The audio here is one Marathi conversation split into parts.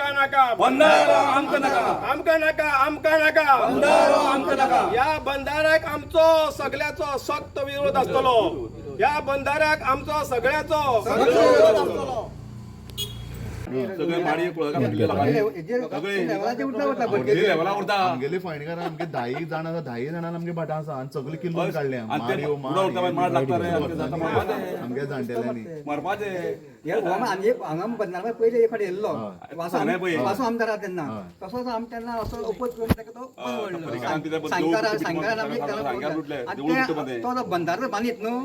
आमका नाका. बंधारो आमका नाका. आमका नाका आमका नाका. बंधारो आमका नाका. या बंधाऱ्याक आमचो सगळ्याचो सक्त विरोध असतलो या बंधाऱ्याक आमचो सगळ्याचो सगळे माडी कुळाका म्हटले सगळे लेवला उरता आमगेले फायणीकार आमगे धाई जाण आसा धाई जाणांना आमगे भाटां आसा आनी सगळे किल्लो काडले आणि ते उडा उडता मार. मार. लागता रे आमच्या जाता मारपाचे. आमगे जाणटेल्यांनी मारपाचे. हांगा बदनाला पयले एक फाटी येयल्लो वासो पळय. वासो आमदार तेन्ना तसोच आम तेन्ना असो ओपोज करून ताका तो कितें सांगतारा आमी सांग्यार बोलता. उठले, आनी देवूळ उठले. तो बंधारो बांदीत न्हू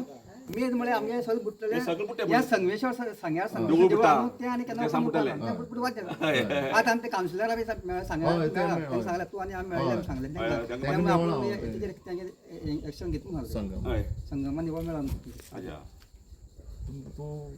मेन म्हळ्यार आमगे सगळे हे बुट्टे या संगमेश्वर सांग्यार देवूळ संगमेश्वर. देवळा न्हू, ते आनी केन्ना ते सांगुताले. बुटवाचे आता आमचे कावन्सिलर बी हय, ते सांगला सांगलें तू आनी आमी मेळ्ळे. सांगलें तेंकां आपण. तेजेर तेंगे एक्शन घेतली म्हणून संघ हय संगमा निवळ मेळोन तूं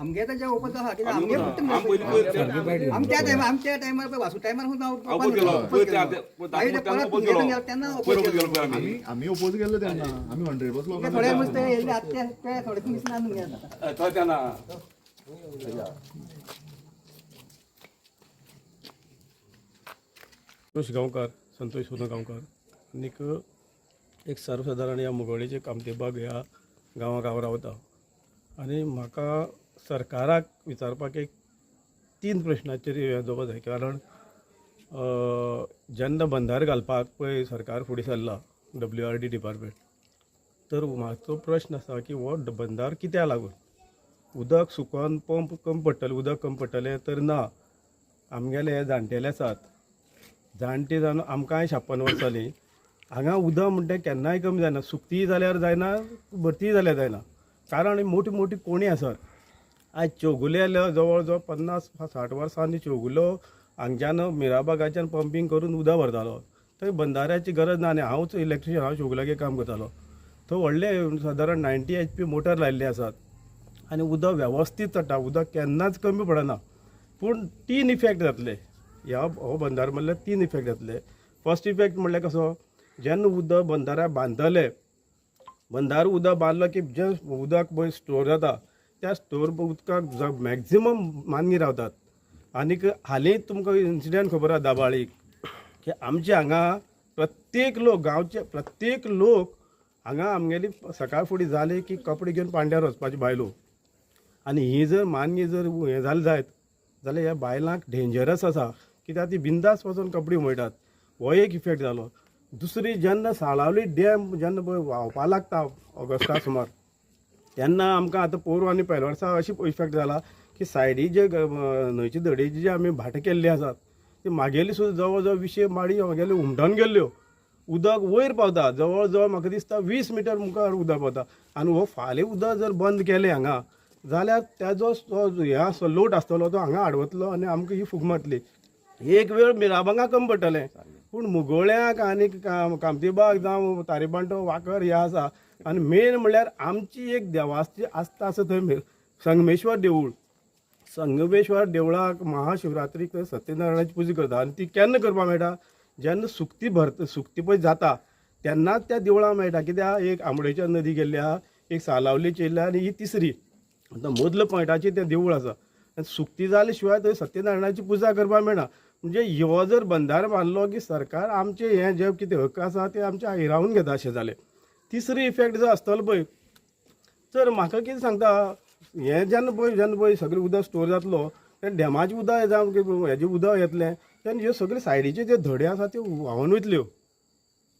आमगे तर जे ओपन आहा कित्याक आमी आमगे म्हणा, बुट्ट आमी पयलीं ते- टायमार टायमार पळय वासू टायमार सुद्दां हांव ओपन केलो. ते तेन्ना परत ओपन तुमगेर केलो. गेलो तेन्ना पळय ओपन ओपन केलो केलो. पळय आमी आमी आमी ओपोज केल्लो तेन्ना आमी हंड्रेड बस ते थोडे नुस्तें येयले आतां ते ते थोडे दिसना न्हू आता. हय, तो तेन्ना संतोष गांवकार संतोष सोनो गांवकार. आनीक एक सर्वसाधारण ह्या मुगोळेचे कामतेबाग ह्या गांवांत हांव रावता आनी म्हाका सरकाराक विचारपाक एक तीन प्रश्नाचेर येवजोवपा जाय कारण जेन्ना बंधार घालपाक पळय सरकार फुडें सरला डब्ल्यू आर डी डिपार्टमेंट तर म्हाजो प्रश्न आसा की हो ड- बंधार कित्याक लागून? उदक सुकोन पंप कमी पडटलें उदक कमी पडटलें तर ना. आमगेले हे जाण्टेले आसात. जाणटे जावन आमकांय छापन वर्सां हांगा उदक म्हणटा केन्नाय कमी जायना. सुकतीय जाल्यार जायना भरती जाल्यार जायना. कारण मोठी मोठी कोणी आसात आयज चौगुले जवळ जवळ पन्नास साठ वर्सांनी चोगुलो हांगच्यान मिराबागाच्यान पंपींग करून उदक भरतालो थंय बंधाऱ्याची गरज ना आनी हांवच इलेक्ट्रिशियन हांव चौगुल्यागे काम करतालो. थंय व्हडले सादारण नायन्टी एच पी मोटर लायल्ले आसात आनी उदक वेवस्थीत चडटा उदक केन्नाच कमी पडना. पूण तीन इफेक्ट जातले. ह्या हो बंदार म्हणल्यार तीन इफेक्ट जातले. फर्स्ट इफेक्ट म्हणल्यार कसो? जेन्ना उदक बंधाऱ्या बांदतले बंदार उदक बांदलो की जे उदक पळय स्टोर जाता. त्या स्टोर उदकाक मॅक्झिमम मानगी रावतात. आनीक हालीं तुमकां इन्सिडंट खबर आहा दाबाळीक की आमचे हांगा प्रत्येक लोक गांवचे प्रत्येक लोक हांगा आमगेली सकाळ फुडें जाले की कपडे घेवन पांड्यार वचपाची बायलो. आनी ही जर मान्य जर हें जालें जायत जाल्यार ह्या बायलांक डेंजरस आसा. कित्याक ती बिंदास वचून कपडे उमयतात हो एक इफेक्ट जालो. दुसरी जेन्ना साळावली डॅम जेन्ना पळय व्हांवपा लागता ऑगस्टा सुमार तेन्ना आमकां आतां पोरू आनी पयल्या अशी इफेक्ट जाला की सायडी जे न्हंयचे धडेची जे आमी भाटां केल्ली आसात ती म्हागेली सुद्दां जवळ जवळ विशे माडी म्हागेली हुमटोन गेल्ल्यो. उदक वयर पावता जवळ जवळ म्हाका दिसता वीस मिटर मुखार उदक पावता. आनी हो फाल्यां उदक जर बंद केलें हांगा जाल्यार ताजो जो हें आसलो लोट आसतलो तो हांगा आडवतलो आनी आमकां ही फूग मारतली. एक वेळ मिराबांगा कमी पडटलें. पूण मुगोळ्याक आनी कामतीबाग जावं तारेबांटो वाकर हे आसा आनी मेन म्हणल्यार आमची एक देवाची आस्था आसा थंय संगमेश्वर देवूळ संगमेश्वर देवळाक महाशिवरात्रीक थंय सत्यनारायणाची पुजा करता. आनी ती केन्ना करपाक मेळटा? जेन्ना सुक्ती भरता सुक्ती पळय जाता तेन्नाच त्या देवळां मेळटा. कित्याक एक आंबडेच्या नदी गेल्ली आहा एक सालावलीची येयल्ली आनी ही तिसरी. आतां मदलो पॉयंटाचेर तें देवूळ आसा. आनी सुक्ती जाले शिवाय थंय सत्यनारायणाची पुजा करपाक मेळना. म्हणजे हो जर बंधार बांदलो की सरकार आमचे हें जे कितें हक्क आसा ते आमचे हिरावून घेता अशें जालें. तिसरी इफेक्ट जो आसतलो पळय तर म्हाका कितें सांगता हें जेन्ना पळय जेन्ना पळय सगळें उदक स्टोर जातलो तेन्ना डॅमाचें उदक जावं हेजें उदक येतलें तेन्ना ह्यो सगळ्यो सायडीच्यो ज्यो धडे आसा त्यो व्हांवून वयतल्यो.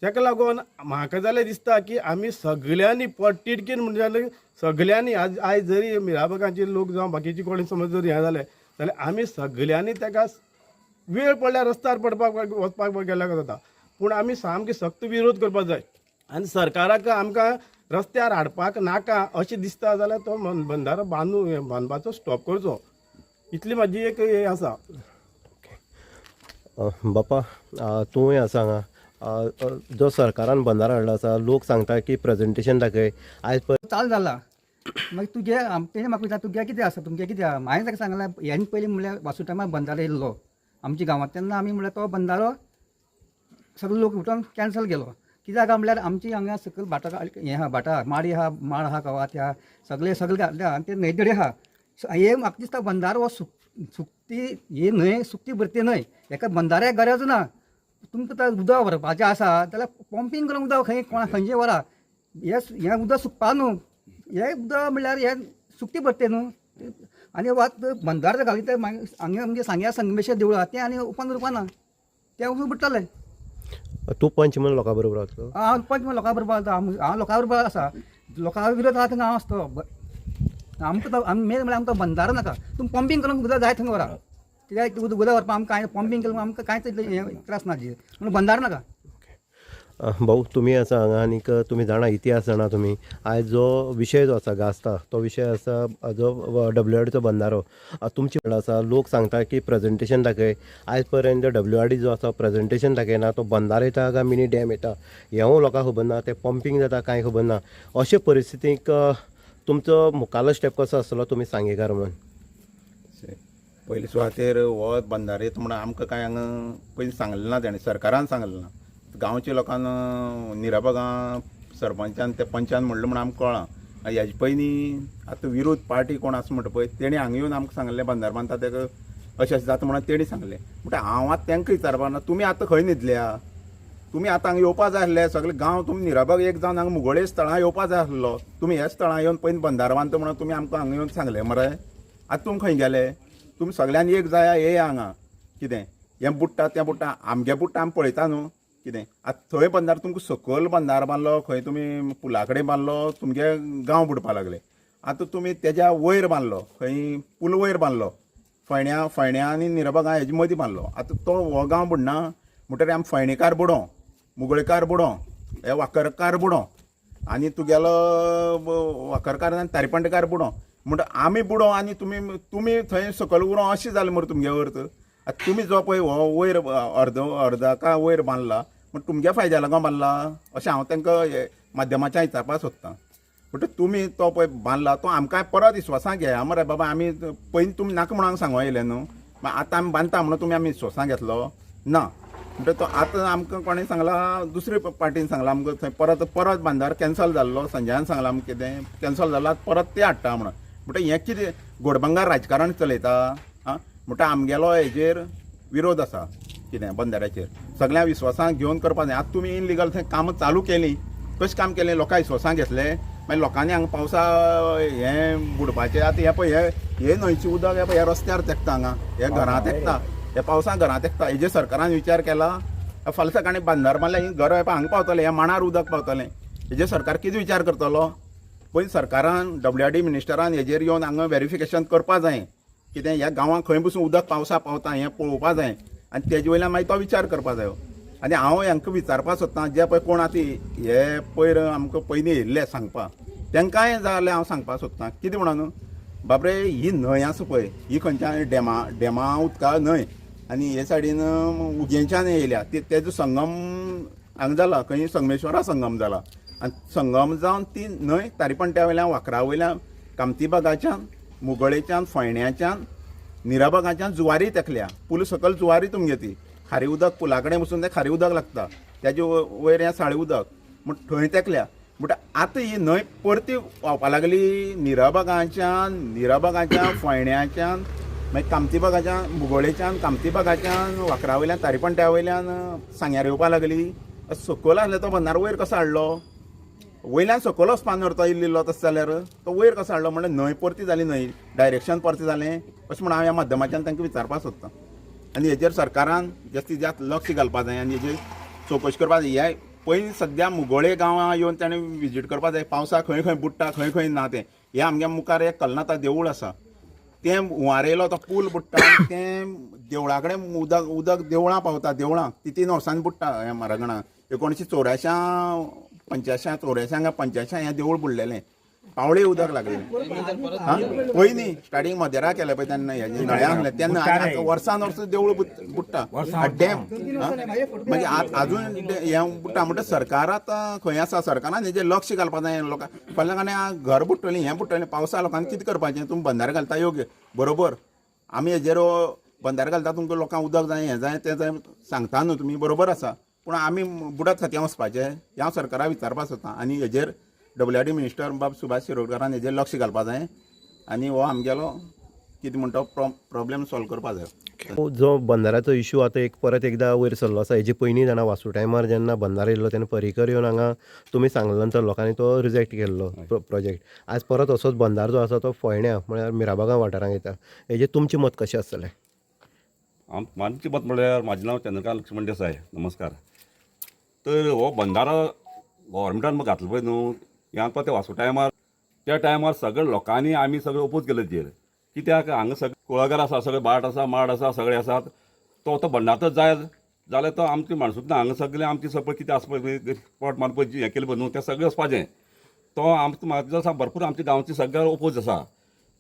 ताका लागून म्हाका जाल्यार दिसता की आमी सगळ्यांनी पट्टिडकीन म्हणजे जाल्यार सगळ्यांनी आज आयज जरी मिराबागांचे लोक जावं बाकीचे कोणी समज जर हें जालें जाल्यार आमी सगळ्यांनी ताका वेळ पडल्यार रस्त्यार पडपाक वचपाक गेल्यार जाता पूण आमी सामके सक्त विरोध करपाक जाय. आनी सरकाराक आमकां रस्त्यार हाडपाक नाका अशें दिसता जाल्यार तो बंधारो बांदूं बांदपाचो स्टॉप करचो. इतली म्हाजी एक हें आसा. बापा अ, तूं हें सांगा अ, अ, जो सरकारान बंधारो हाडलो आसा लोक सांगता की प्रेझेंटेशन दाखय. आयज चाल जाला. मागीर तुगे तेणे म्हाका विचार तुगे कितें आसा? तुमगे कितें आहा हांवें ताका सांगलें हें पयलीं म्हणल्यार वासू टायमार बंधारो येयल्लो आमच्या गांवांत तेन्ना आमी म्हणल्यार तो बंधारो सगळे लोक उठोवन कॅन्सल केलो. कित्याक काय म्हणल्यार आमची हांगा सकयल भाटा हें आहा भाटा माडी आहा माड आहा कवात आहा सगळे सगळे घातले आहा आनी ते न्हंयदडे आहा हे म्हाका दिसता बंदार हो सुक सुकती ही न्हंय सुकती भरती न्हय हेका बंदाऱ्याक गरज ना. तुमकां तर उदक व्हरपाचें आसा जाल्यार पंपींग करून उदक खंय कोणा खंयचे व्हरा हे हें उदक सुकपा न्हू हें उदक म्हणल्यार हें सुकती भरते न्हू आनी वात बंदार घाली ते मागीर हांगे आमगे सांग्या संगमेश्वर देवूळ तें आनी ओपन रुपाना. तें उदक बुडटलें तूं पंच म्हणून लोकां बरोबर वचो हांव पंच लोकां बरोबर आसा हांव लोकां बरोबर आसा लोकां विरोध आहा थंय हांव आसतो आमकां आमी मेन म्हणजे म्हळ्यार आमकां बंधारो नाका. तुमी पंपिंग करून उदक जाय थंय व्हरा कित्याक उदक उदक व्हरपा आमकां कांय पंपींग केलें आमकां कांयच हें त्रास ना म्हणून बंधारो नाका. भाऊ तुम्ही आसा हांगा आनीक तुमी जाणा इतिहास जाणा तुमी आयज जो विशय जो आसा गाजता तो विशय आसा जो डब्ल्यू आर डीचो बंधारो हो. तुमचे तुमची आसा लोक सांगता की प्रेझेंटेशन दाखय आयज पर्यंत डब्ल्यू आर डी जो आसा प्रेझेंटेशन दाखयना तो बंधार येता काय मिनी डॅम येता? हेंवूय लोकांक खबर ना ते पंपींग जाता कांय खबर ना? अशे परिस्थितीक तुमचो मुखालो स्टेप कसो आसतलो तुमी सांगेकार म्हणून पयलीं सुवातेर हो बंधारे येता म्हणून आमकां कांय हांगा पयलीं सांगलें ना तेणें सरकारान सांगलें ना. गांवच्या लोकांन निराबागा सरपंचान ते पंचान म्हणलें म्हणून आमकां कळ्ळां हेजे पयलीं आतां विरोध पार्टी कोण आसा म्हणटा पळय तेणी हांगा येवन आमकां सांगलें बंधार बांदता तेका अशें अशें जाता म्हणून तेणी सांगलें. म्हणटा हांव आतां तांकां विचारपाक ना तुमी आतां खंय न्हिदल्या तुमी आतां हांगा येवपा जाय आसले सगळे गांव तुमी निराबाग एक जावन हांगा मुगोळे स्थळां येवपा जाय आसलो. तुमी ह्या स्थळां येवन पयलीं बंधार बांदता म्हणून तुमी आमकां हांगा येवन सांगलें मरे? आतां तुमी खंय गेले? तुमी सगळ्यांनी एक जाया येया हांगा. कितें? हें बुडटा तें बुडटा आमगे बुडटा आमी पळयता न्हू? कितें आतां थंय बंदार तुमकां सकयल बंदार बांदलो खंय तुमी पुला कडेन बांदलो तुमगे गांव बुडपाक लागले. आतां तुमी तेज्या वयर बांदलो खंय पूल वयर बांदलो फण्या फण्या आनी निराबागा हेजे मदीं बांदलो आतां तो हो गांव बुडना म्हणटरी आमी फोयणेकार बुडो मुगळेकार बुडो हे वाकरकार बुडो आनी तुगेलो वाकरकार आनी तारीपंडकार बुडो म्हणटा आमी बुडो आनी तुमी तुमी थंय सकयल उरो अशें जालें मरे तुमगे अर्थ. आतां तुमी जो पळय हो वयर अर्द अर्दाका वयर बांदला पूण तुमच्या फायद्या लागून बांदला अशें हांव तांकां माध्यमाच्या विचारपाक सोदतां म्हणटा तुमी तो पळय बांदला तो आमकां परत विश्वासां घेया. मरे बाबा आमी पयलीं तुमी नाका म्हणून सांगो येयले न्हू. आतां आमी बांदता म्हणून तुमी आमी विश्वासां घेतलो. ना. म्हणटा तो आतां आमकां कोणें सांगला दुसरे पार्टीन सांगला आमकां थंय परत परत बांदार कॅन्सल जाल्लो संजयान सांगला आमकां कितें कॅन्सल जाल्लो परत ते हाडटा म्हणून. म्हणटा हें कितें घोडबंगार राजकारण चलयता. आं म्हणटा आमगेलो हेजेर विरोध आसा कितें बंदाऱ्याचेर सगळ्या विश्वासांक घेवन करपा जाय. आतां तुमी इनलिगल थंय कामां चालू केलीं. कशें काम केलें? लोकां विश्वासांक घेतलें. मागीर लोकांनी हांगा पावसा हें बुडपाचें आतां हें पळय हें हे न्हंयचें उदक हें पळय ह्या रस्त्यार तेंकता हांगा. हे घरांत तेंकता. हे पावसांत घरांत तेंकता. हेजेर सरकारान विचार केला फाल्यां सकाळी बांदार मारल्यार ही घर हांगा पावतलें हे मांडार उदक पावतलें. हेजेर सरकार कितें विचार करतलो? पयलीं सरकारान डब्ल्यू आर डी मिनिस्टरान हेजेर येवन हांगा व्हेरिफिकेशन करपा जाय. कितें ह्या गांवांत खंय बसून उदक पावसा पावता हें पळोवपा जाय. आनी तेजे वयल्यान मागीर तो विचार करपा जायो. आनी हांव हांकां विचारपा सोदतां जे पळय कोण आतां हे पयर आमकां पयलीं येयल्ले सांगपाक तेंकांय जाल्यार हांव सांगपाक सोदतां. कितें म्हणून बाबरे ही न्हंय आसा पळय. ही खंयच्यान डेमा डेमा उदका न्हंय. आनी हे सायडीन उगेंच्यान येयल्या. ते तेजो संगम हांगा जाला. खंय संगमेश्वरा संगम जाला. आनी संगम जावन ती न्हंय तारीपणट्या वयल्यान वाकरा वयल्यान कामतीबागाच्यान मुगळेच्यान फोयण्याच्यान निराबागाच्यान जुवारी तेकल्या पूल सकयल जुवारी तुमगे ती खारी उदक पुला कडेन बसून तें खारी उदक लागता. तेजे व- वयर हें साळी उदक. म्हण थंय तेकल्या बट आतां ही न्हंय परती व्हांवपा लागली निराबागाच्यान निराबागाच्यान फोयण्याच्यान मागीर कामतीबागाच्यान मुगोळेच्यान कामतीबागाच्यान वाकरा वयल्यान तारीपणट्या वयल्यान सांग्यार येवपा लागली. सकयल आसले तो बंदार वयर कसो हाडलो? वयल्यान सकयल वचपान व्हरता इल्लो तसो जाल्यार तो वयर कसो हाडलो म्हणल्यार न्हंय परती जाली न्हंय डायरेक्शन परती जालें अशें म्हण हांव ह्या माध्यमाच्यान तांकां विचारपाक सोदतां. आनी हेजेर सरकारान जास्तीत जास्त लक्ष घालपा जाय आनी हेजेर चवकशी करपा जाय. हे पयलीं सद्या मुगोळे गांवां येवन ताणें विजीट करपा जाय. पावसा खंय खंय बुडटा खंय खंय ना तें. हें आमच्या मुखार एक कल्नाता देवूळ आसा. तें हुंवारेलो तो पूल बुडटा आनी तें देवळा कडेन उदक उदक देवळां पावता देवळां. ती तीन वर्सांनी बुडटा ह्या म्हारगणां एकोणशे चौऱ्याशां पंच्याशां चौऱ्याशां काय पंच्याशां हें देवूळ बुडलेलें पावळे उदक लागलें. हा? पयलीं स्टार्टींग मदेरा केलें पळय तेन्ना हेजें नळ्या आहलें तेन्ना आतां वर्सान वर्स देवूळ बुड- बुडटा डॅम मागीर डे- हें? बुडटा म्हणटा सरकार आतां खंय आसा सरकारान हेजेर लक्ष घालपा जाय लोकां. फाल्यां गाणी घर बुडटलीं हें बुडटलें पावसा लोकांनी कितें करपाचें तुमी बंदार घालता योग्य. बरोबर. आमी हेजेर बंदार घालता तुमकां लोकांक उदक जाय हें जाय तें जाय सांगता न्हू तुमी बरोबर आसा पूण आमी बुडत खात्यां वचपाचें हें हांव सरकाराक विचारपाक सोदतां आनी हेजेर डब्ल्यू आर डी मिनिस्टर बाब सुभाष शिरोडकरान हेजेर लक्ष घालपा जाय. आनी हो आमगेलो कितें म्हणटा प्रॉब्लेम सॉल्व करपा जाय. जो बंदाराचो इश्यू आतां एक परत एकदा वयर सरलो आसा हेजे पयलीं जाणा वासू टायमार जेन्ना बंदार येयल्लो तेन्ना पर्रीकर येवन हांगा तुमी सांगले नंतर लोकांनी तो रिजेक्ट केल्लो प्रोजेक्ट आज परत असोच बंदार जो आसा तो फोयण्या म्हळ्यार मिराबागा वाठारांत येता. हेजेर तुमचें मत कशें आसतलें? आम मानची मत म्हळ्यार म्हाजें नांव चंद्रकांत लक्ष्मण देसाय नमस्कार. तर हो बंधारो गोवोरमेंटान घातलो पळय न्हू हें आतां तें वासू टायमार त्या टायमार सगळे लोकांनी आमी सगळे ओपोज केले तेजेर कित्याक हांगा सगळे कुळागर आसा सगळे बाट आसा माड आसा सगळे आसात तो तो बंडारच जाय जाल्यार तो आमची माणसूत ना हांगा सगळे आमची सगळे कितें आसा पळय पोट मारपाची हें केलें पळय न्हू तें सगळें वचपाचें तो आमचो म्हाजो आसा भरपूर आमच्या गांवची सगळ्या ओपोज आसा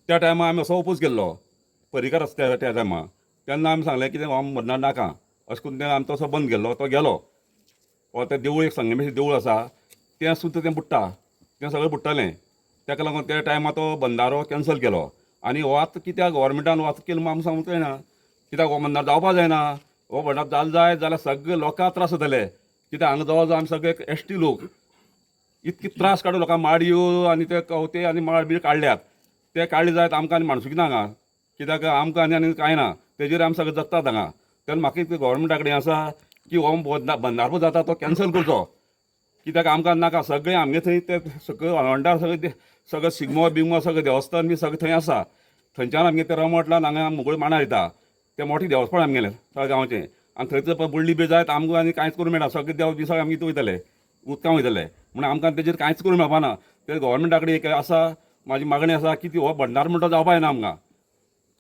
त्या टायमार आमी असो ओपोज केल्लो परिकार आसा त्या- त्या टायमार. तेन्ना आमी सांगलें कितें हो म्हणना नाका अशें करून तें आमी तसो बंद केल्लो तो गेलो. हो तें देवूळ एक संगमेश देवूळ आसा तें सुद्दां तें बुडटा तें सगळें बुडटलें तेका लागून त्या टायमार तो बंदारो कॅन्सल केलो. आनी हो आतां कित्याक गोवोरमेंटान हो केलो म्हूण आमी सांगूंक जायना कित्याक हो बंदार जावपा जायना. हो बंदार जाल जाय जाल्यार सगळे लोकांक त्रास जातले. कित्याक हांगा जवळ जवळ आमी सगळे एस टी लोक. इतके त्रास काडून लोकांक माडयो आनी ते कवते आनी माड बी काडल्यात ते काडले जायत आमकां आनी माणसुकी ना हांगा. कित्याक आमकां आनी आनी कांय ना. तेजेर आमी सगळें जगतात हांगा. तेन्ना म्हाका एक गोवोरमेंटा कडेन आसा की हो बंदा- जाता तो कॅन्सल करचो. कित्याक आमकां नाका सगळें आमगे थंय ते सगळें वाळवंटार सगळें सगळें शिगमो बिगमो सगळें देवस्थान बी सगळें थंय आसा. थंयच्यान आमगे ते रमटलान हांगा मुगळ मांडार येता. ते मोठे देवस्थान आमगेलें सगळ्या गांवचें आनी थंयसर पळय बुडली बी जायत आमकां आनी कांयच करूं मेळना. सगळे देव बी सगळे आमी वयतले उदकां वयतले. म्हण आमकां तेजेर कांयच करूंक मेळपाना. ते गोवोरमेंटा कडेन एक आसा म्हाजी मागणी आसा की ती हो भंडार म्हणटा तो जावपा येना आमकां.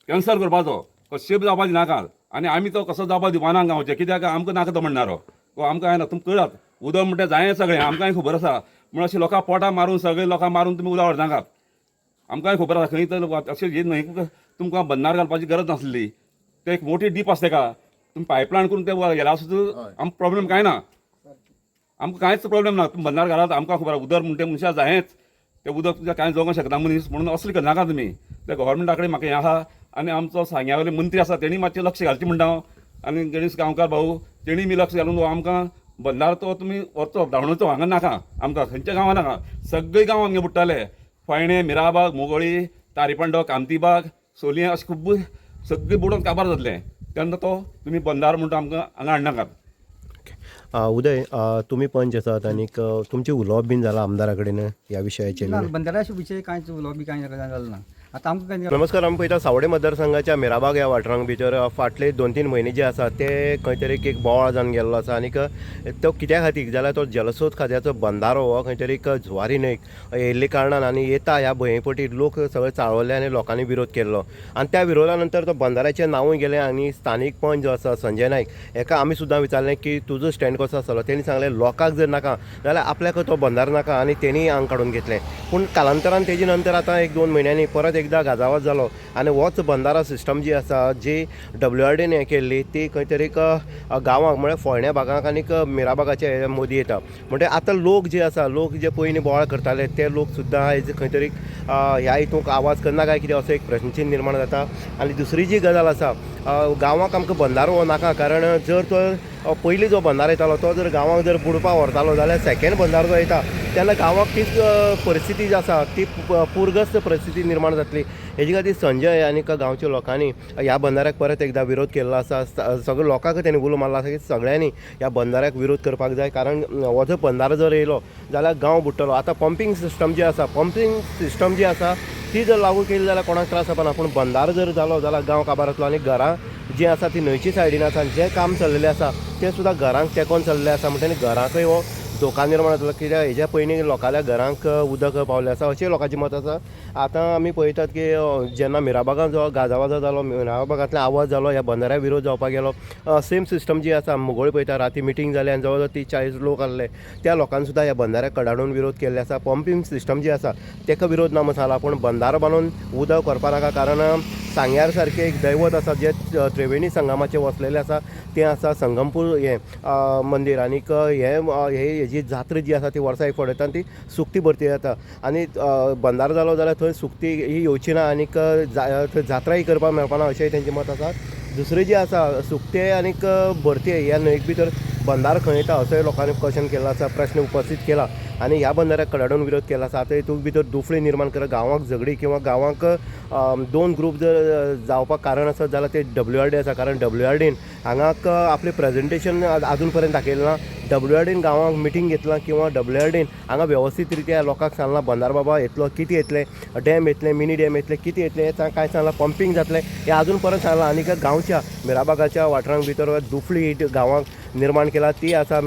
कॅन्सल करपाचो. कशें जावपा दिनाकात आनी आमी तो कसो जावपा दिवपाना गांवचे. कित्याक? आमकां नाका तो म्हणणारो तो आमकां येना तुमकां कळत. उदक म्हणटा जाय सगळें. आमकांय खबर आसा. म्हण अशें लोकांक पोटां मारून सगळे लोकांक मारून तुमी उदक व्हरनाकात आमकांय खबर आसा. खंय तर अशें हे न्हय तुमकां बंदार घालपाची गरज नासली. ते एक मोठी डीप आसा तेका तुमी पायपलायन करून ते गेला सुद्दां आमकां प्रॉब्लेम कांय ना. आमकां कांयच प्रॉब्लेम ना. तुमी बंदार घालात आमकां खबर आसा. उदक म्हणटा मनशां जायच. तें उदक तुमच्या कांय जगोंक शकना मनीस म्हणून असलें करनाका तुमी त्या गोवोरमेंटा कडेन म्हाका हें आहा आनी आमचो सांग्या वयले मंत्री आसा तेणी मातशें लक्ष घालचें म्हणटा हांव आनी गणेश गांवकार भाऊ तेणी बी लक्ष घालून आमकां बंदार तो तुमी व्हरचो धांवणोचो हांगा नाका. आमकां खंयच्या गांवां नाका. सगळे गांव आमगे बुडटाले फोयणे मिराबाग मोगोळी तारीपंडो कामतीबाग सोलये अशें खूब सगळे बुडोवन काबार जातले. तेन्ना तो तुमी बंदार म्हणटा आमकां हांगा हाडनाकात उदय आ, तुमी पंच आसात आनीक अ, तुमचें उलोवप बीन जालां आमदारा कडेन ह्या विशयाचेर बंदाराच्या विशय कांयच लॉबी कांय जालें ना. आतां आमकां नमस्कार आमी पळयता सावडे मतदारसंघाच्या मिराबाग ह्या वाठारांत भितर फाटले दोन तीन म्हयने जे आसा ते खंय तरी एक बोवाळ जावन गेल्लो आसा आनीक तो कित्या खातीर जाल्यार तो जलस्रोत खात्याचो बंदारो हो खंय तरी एक जुवारी न्हंयक येयल्ले कारणान आनी येता ह्या भंयपटीर लोक सगळे चाळवले आनी लोकांनी विरोध केल्लो. आनी त्या विरोधा नंतर तो बंदाऱ्याचें नांवूय गेलें आनी स्थानीक पंच जो आसा संजय नायक हेका आमी सुद्दां विचारलें की तुजो स्टँड कसो आसतलो तेणी सांगलें लोकांक जर नाका जाल्यार आपल्याक तो बंदार नाका आनी तेणी हांग काडून घेतलें. पूण कालांतरान तेजे नंतर आतां एक दोन म्हयन्यांनी परत एकदां गाजावाज जालो आनी होच बंदारा सिस्टम जी आसा जी डब्ल्यू आर डीन हें केल्ली ती खंय तरी एक, गांवांक म्हळ्यार फोंड्या भागांक आनीक मिराबागाच्या मोदी येता. म्हणजे आतां लोक जे आसा लोक जे पयलीं बोवाळ करताले ते लोक सुद्दां आयज खंय तरी ह्या हितूंक आवाज करना काय कितें असो एक प्रश्नचिन्ह निर्माण जाता आनी दुसरी जी गजाल आसा गांवांक आमकां बंदारो हो नाका कारण जर तो पयलीं जो बंदारो येतालो तो जर गांवांक जर बुडपा व्हरतालो जाल्यार सेकेंड बंदारो जो येता तेन्ना गांवाक तीच परिस्थिती जी आसा ती पुरगस्त पूरग्रस्त परिस्थिती निर्माण जातली हेजे खातीर संजय आनी गांवच्या लोकांनी ह्या बंदाऱ्याक परत एकदा विरोध केल्लो आसा सगळ्या लोकांक तेणी उलो मारला आसा की सगळ्यांनी ह्या बंदाऱ्याक विरोध करपाक जाय. कारण हो जर बंदारो जर येयलो जाल्यार गांव बुडटलो आतां पंपींग सिस्टम जी आसा पंपींग सिस्टम जी आसा ती जर लागू केली जाल्यार कोणाक त्रास जावपाना पूण बंदारो जर जालो जाल्यार गांव काबार जातलो आनी घरां जी आसा ती न्हंयची सायडीन आसा जें काम चललेलें आसा तें सुद्दां घरांक तेंकोन चल्लें आसा म्हणटकीर घरांकय हो धोका निर्माण जातलो कित्याक हेज्या पयलीं लोकांल्या घरांक उदक पावलें आसा अशें लोकांचें मत आसा आतां आमी पळयतात की जेन्ना मिराबागान जो गाजावाजा जालो मिराबागांतलो आवाज जालो ह्या बंदाऱ्या विरोध जावपाक गेलो. सेम सिस्टम जी आसा मुगोळी पळयता राती मिटींग जाली आनी जवळ जवळ तीस चाळीस लोक आसले त्या लोकांनी सुद्दां ह्या बंदाऱ्याक कडाडून विरोध केल्ले आसा. पंपींग सिस्टम जी आसा तेका विरोध ना जाला पूण बंदारो बांदून उदक व्हरपा नाका कारण सांग्यार सारकें एक दैवत आसा जे त्रिवेणी संगमाचें वसलेलें आसा तें आसा संगमपूर हें मंदीर. आनीक हें हे जी जात्रा जी आसा ती वर्सा एक फडयता आनी ती सुक्ती भरती जाता आनी बंदार जालो जाल्यार थंय सुक्ती ही येवची ना आनीक जा- थंय जात्राय करपाक मेळपाना अशेंय तेंचें मत आसा दुसरें जी आसा सुक्ते आनीक भरती ह्या न्हंयेक भितर बंधार खंयता असोय लोकांनी क्वेश्चन केला आसा प्रश्न उपस्थित केला आणि ह्या बंधाऱ्याक कडाडून विरोध केला. आसा आता हितून भितर दुफळी निर्माण करत गांवांक झगडी किंवा गांवांक दोन ग्रुप जर जावपाक कारण आसत जाल्यार ते डब्ल्यू आर डी आसा कारण डब्ल्यू आर डीन हांगाक आपलें प्रेजेंटेशन आजून पर्यंत दाखयलें ना. डब्ल्यू आर डीन गांवांक मिटींग घेतलां किंवा डब्ल्यू आर डीन हांगा वेवस्थीत रित्या लोकांक सांगलां बंदार बाबा येतलो कितें येतले? डॅम येतले मिनी डॅम येतले कितें येतले? हें कांय सांगलां? पंपींग जातलें हें आजून पर्यंत सांगलां आनीक गांवच्या मिराबागाच्या वाठारांक भितर दुफळी गांवांक निर्माण केला. ती आसा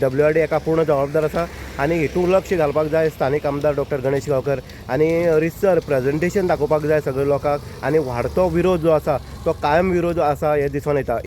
डब्ल्यू आर डी एका पूर्ण जबाबदार आसा आनी हितून लक्ष घालपाक जाय स्थानीक आमदार डॉक्टर गणेश गांवकर. आनी रिसर प्रेजेंटेशन दाखोवपाक जाय सगळ्या लोकांक. आनी वाडतो विरोध जो आसा तो कायम विरोध आसा हें दिसून येता.